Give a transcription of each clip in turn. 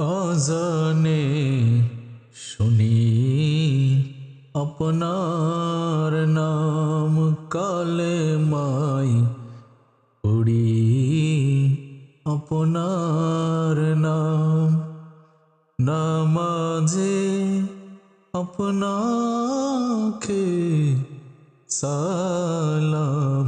আজানে শুনি আপনার নাম কালে মাই পড়ি আপনার নাম। নামাজে আপনাকে সালাম,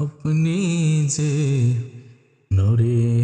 আপনি যে নরে